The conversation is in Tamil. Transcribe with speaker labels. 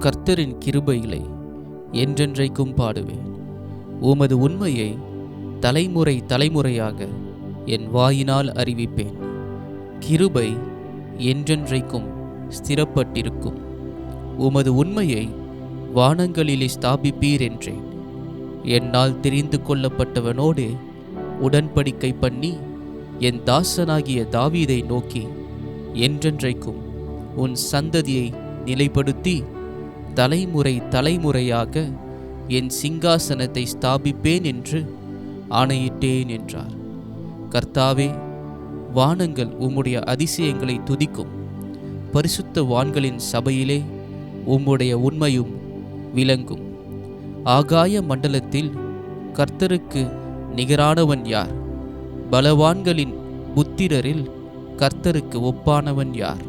Speaker 1: கர்த்தரின் கிருபைகளை என்றென்றைக்கும் பாடுவேன். உமது உண்மையை தலைமுறை தலைமுறையாக என் வாயினால் அறிவிப்பேன். கிருபை என்றென்றைக்கும் ஸ்திரப்பட்டிருக்கும். உமது உண்மையை வானங்களிலே ஸ்தாபிப்பீர் என்றேன். என்னால் தெரிந்து கொள்ளப்பட்டவனோடு உடன்படிக்கை பண்ணி என் தாசனாகிய தாவீதை நோக்கி என்றென்றைக்கும் உன் சந்ததியை நிலைப்படுத்தி தலைமுறை தலைமுறையாக என் சிங்காசனத்தை ஸ்தாபிப்பேன் என்று ஆணையிட்டேன் என்றார். கர்த்தாவே வானங்கள் உம்முடைய அதிசயங்களை துதிக்கும். பரிசுத்த வான்களின் சபையிலே உம்முடைய உண்மையும் விளங்கும். ஆகாய மண்டலத்தில் கர்த்தருக்கு நிகரானவன் யார்? பலவான்களின் புத்திரரில் கர்த்தருக்கு ஒப்பானவன் யார்?